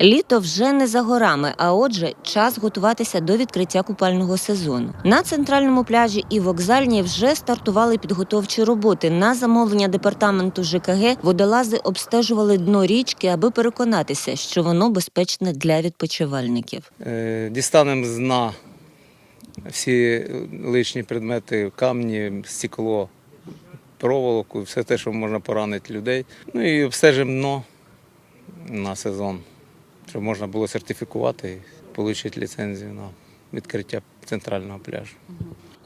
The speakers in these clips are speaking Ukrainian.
Літо вже не за горами, а отже, час готуватися до відкриття купального сезону. На центральному пляжі і вокзальній вже стартували підготовчі роботи. На замовлення департаменту ЖКГ водолази обстежували дно річки, аби переконатися, що воно безпечне для відпочивальників. Е, Дістанемо з дна всі лишні предмети, камні, стекло, проволоку, все те, що можна поранити людей. Ну і обстежимо дно на сезон, щоб можна було сертифікувати і отримати ліцензію на відкриття центрального пляжу.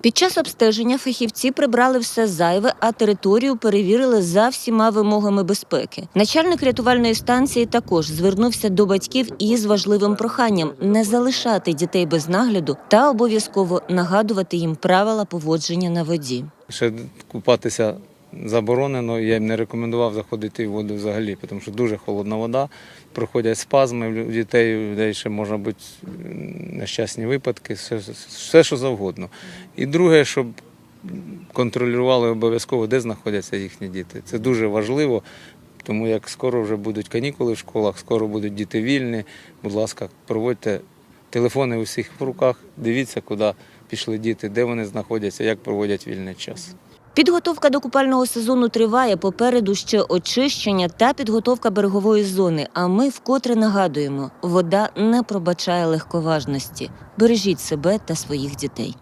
Під час обстеження фахівці прибрали все зайве, а територію перевірили за всіма вимогами безпеки. Начальник рятувальної станції також звернувся до батьків із важливим проханням не залишати дітей без нагляду та обов'язково нагадувати їм правила поводження на воді. Ще купатися заборонено, я їм не рекомендував заходити в воду взагалі, тому що дуже холодна вода, проходять спазми у дітей, у людей ще може бути нещасні випадки, все, все що завгодно. І друге, щоб контролювали обов'язково, де знаходяться їхні діти. Це дуже важливо, тому як скоро вже будуть канікули в школах, скоро будуть діти вільні. Будь ласка, проводьте телефони у всіх в руках, дивіться, куди пішли діти, де вони знаходяться, як проводять вільний час. Підготовка до купального сезону триває. Попереду ще очищення та підготовка берегової зони. А ми вкотре нагадуємо: вода не пробачає легковажності. Бережіть себе та своїх дітей.